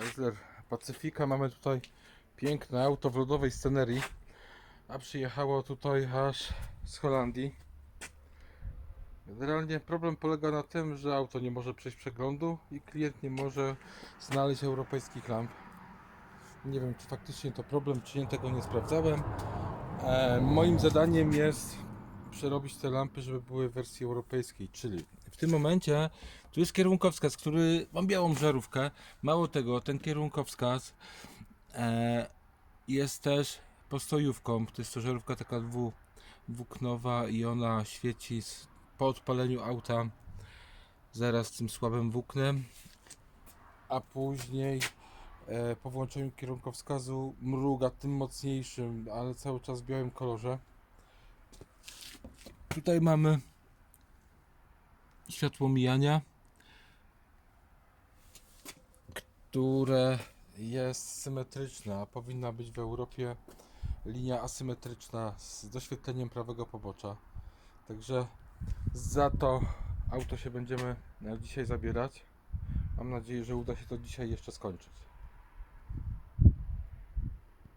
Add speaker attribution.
Speaker 1: Chrysler Pacyfika. Mamy tutaj piękne auto w lodowej scenerii, a przyjechało tutaj aż z Holandii. Generalnie problem polega na tym, że auto nie może przejść przeglądu i klient nie może znaleźć europejskich lamp. Nie wiem, czy faktycznie to problem, czy nie, tego nie sprawdzałem. E, moim zadaniem jest przerobić te lampy, żeby były w wersji europejskiej, czyli w tym momencie tu jest kierunkowskaz, który mam białą żarówkę. Mało tego, ten kierunkowskaz e, jest też postojówką. To jest to żarówka taka dwu, dwuknowa i ona świeci z, po odpaleniu auta zaraz tym słabym włóknem, a później e, po włączeniu kierunkowskazu mruga tym mocniejszym, ale cały czas w białym kolorze. Tutaj mamy światło mijania, które jest symetryczne, a powinna być w Europie linia asymetryczna z doświetleniem prawego pobocza. Także za to auto się będziemy e, dzisiaj zabierać. Mam nadzieję, że uda się to dzisiaj jeszcze skończyć.